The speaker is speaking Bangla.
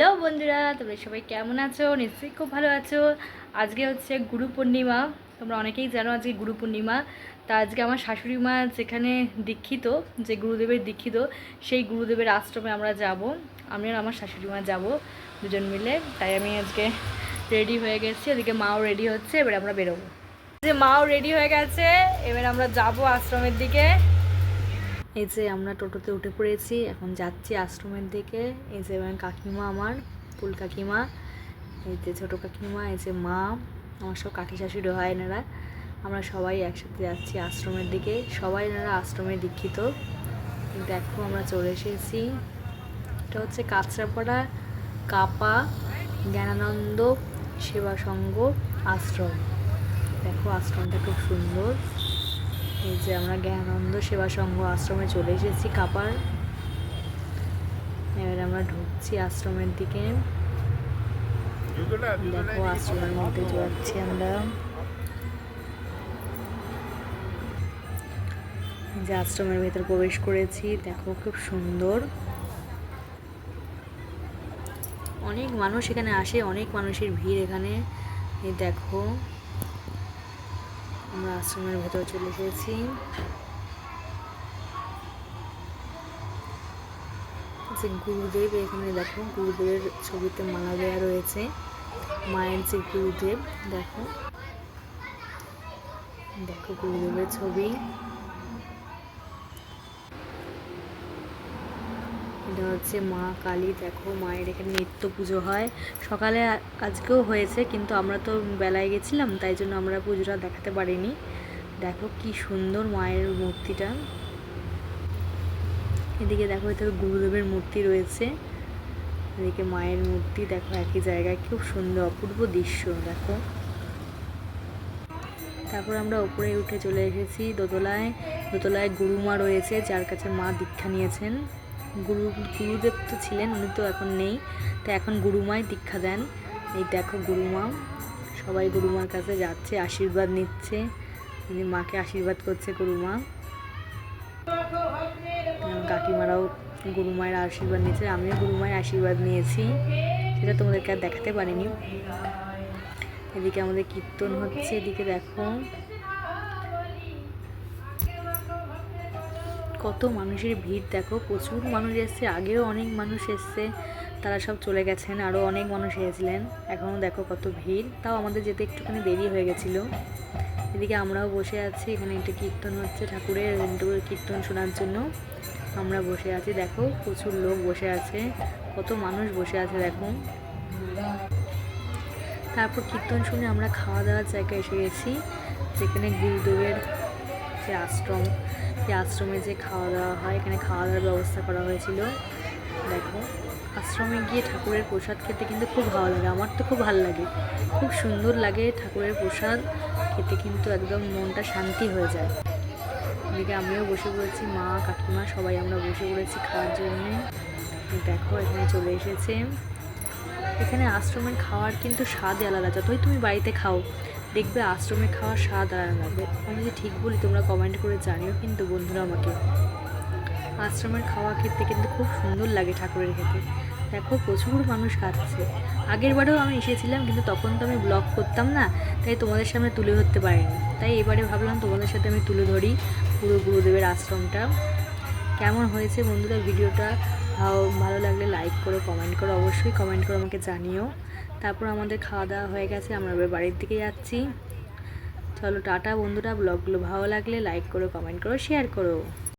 হ্যালো বন্ধুরা, তোমরা সবাই কেমন আছো? নিশ্চয়ই খুব ভালো আছো। আজকে হচ্ছে গুরু পূর্ণিমা, তোমরা অনেকেই জানো আজকে গুরু পূর্ণিমা। তা আজকে আমার শাশুড়ি মা যেখানে দীক্ষিত, যে গুরুদেবের দীক্ষিত, সেই গুরুদেবের আশ্রমে আমরা যাব। আমি আর আমার শাশুড়ি মা যাব দুজন মিলে, তাই আমি আজকে রেডি হয়ে গেছি। ওদিকে মাও রেডি হচ্ছে, এবার আমরা বেরোবো। যে মাও রেডি হয়ে গেছে, এবার আমরা যাব আশ্রমের দিকে। এই যে আমরা টোটোতে উঠে পড়েছি, এখন যাচ্ছি আশ্রমের দিকে। এই যে কাকিমা আমার, ফুল কাকিমা, এই যে ছোটো কাকিমা, এই যে মা, আমার সব কাকি শাশুড়ি হয় এনারা আমরা সবাই একসাথে যাচ্ছি আশ্রমের দিকে। সবাই এনারা আশ্রমে দীক্ষিত। দেখো আমরা চলে এসেছি। এটা হচ্ছে কাঁচরাপাড়া কাপা জ্ঞানানন্দ সেবা সংঘ আশ্রম। দেখো আশ্রমটা খুব সুন্দর। এই যে আমরা জ্ঞানানন্দ সেবা সংঘ আশ্রমে চলে এসেছি কাপার। এবার আমরা ঢুকছি আশ্রমের দিকে। দেখো আশ্রমের মধ্যে যাচ্ছি আমরা। যে আশ্রমের ভেতর প্রবেশ করেছি, দেখো খুব সুন্দর। অনেক মানুষ এখানে আসে, অনেক মানুষের ভিড় এখানে। দেখো। আমরা আশ্রমের ভেতরে চলে এসেছি গুরুদেব, এখানে দেখো, গুরুদেবের ছবিতে মালা দেওয়া রয়েছে। মায়ের যে গুরুদেব, দেখো। দেখো গুরুদেবের ছবি। এটা হচ্ছে মা কালী, দেখো মায়ের এখানে নিত্য পুজো হয়। সকালে আজকেও হয়েছে, কিন্তু আমরা তো বেলায় গেছিলাম, তাই জন্য আমরা পুজোটা দেখাতে পারিনি। দেখো কি সুন্দর মায়ের মূর্তিটা। এদিকে দেখো, এতে গুরুদেবের মূর্তি রয়েছে। এদিকে মায়ের মূর্তি, দেখো একই জায়গায়, খুব সুন্দর, অপূর্ব দৃশ্য, দেখো। তারপর আমরা উপরে উঠে চলে এসেছি দোতলায়। দোতলায় গুরুমা রয়েছে, যার কাছে মা দীক্ষা নিয়েছেন। গুরু, গুরুদেব তো ছিলেন, উনি তো এখন নেই। তো এখন গুরুমাই দীক্ষা দেন। এই দেখো গুরুমা, সবাই গুরুমার কাছে যাচ্ছে, আশীর্বাদ নিচ্ছে। উনি মাকে আশীর্বাদ করছে গুরুমা। কাকিমারাও গুরুমায়ের আশীর্বাদ নিয়েছে আমিও গুরুমায়ের আশীর্বাদ নিয়েছি। সেটা তোমাদেরকে আর দেখাতে পারিনি। এদিকে আমাদের কীর্তন হচ্ছে, এদিকে দেখো। কত মানুষের ভিড়, দেখো প্রচুর মানুষ এসছে, আগেও অনেক মানুষ এসছে, তারা সব চলে গেছেন আরও অনেক মানুষ এসেছিলেন এখনও দেখো কত ভিড়, তাও আমাদের যেতে একটুখানি দেরি হয়ে গেছিল। এদিকে আমরাও বসে আছি, এখানে একটা কীর্তন হচ্ছে ঠাকুরের কীর্তন শোনার জন্য, আমরা বসে আছি, দেখো প্রচুর লোক বসে আছে, কত মানুষ বসে আছে, দেখো। তারপর কীর্তন শুনে আমরা খাওয়া দাওয়ার জায়গায় এসে গেছি, যেখানে গুরুদেবের আশ্রম, এই আশ্রমে যে খাওয়া দাওয়া হয়, এখানে খাওয়া দাওয়ার ব্যবস্থা করা হয়েছিল। দেখো, আশ্রমে গিয়ে ঠাকুরের প্রসাদ খেতে কিন্তু খুব ভালো লাগে, আমার তো খুব ভালো লাগে। খুব সুন্দর লাগে ঠাকুরের প্রসাদ খেতে কিন্তু একদম মনটা শান্তি হয়ে যায়। এদিকে আমিও বসে পড়েছি, মা, কাকিমা সবাই আমরা বসে পড়েছি খাওয়ার জন্যে। দেখো, এখানে চলে এসেছে। এখানে আশ্রমের খাওয়ার কিন্তু স্বাদই আলাদা, যতই তুমি বাড়িতে খাও দেখবে আশ্রমে খাওয়ার স্বাদ আলাদা হবে আমি যদি ঠিক বলি, তোমরা কমেন্ট করে জানিও কিন্তু বন্ধুরা আমাকে। আশ্রমের খাওয়া খেতে কিন্তু খুব সুন্দর লাগে ঠাকুরের খেতে। দেখো প্রচুর মানুষ খাচ্ছে। আগের বারেও আমি এসেছিলাম কিন্তু তখন তো আমি ব্লগ করতাম না, তাই তোমাদের সামনে তুলে ধরতে পারিনি। তাই এবারে ভাবলাম তোমাদের সাথে আমি তুলে ধরি পুরো গুরুদেবের আশ্রমটা। কেমন হয়েছে বন্ধুরা ভিডিওটা? ভালো লাগলে লাইক করো কমেন্ট করো, অবশ্যই কমেন্ট করো, আমাকে জানিও। তারপর আমাদের খাওয়া দাওয়া হয়ে গেছে, আমরা এবার বাড়ির দিকে যাচ্ছি। চলো টাটা বন্ধুরা, ব্লগগুলো ভালো লাগলে লাইক করো কমেন্ট করো শেয়ার করো।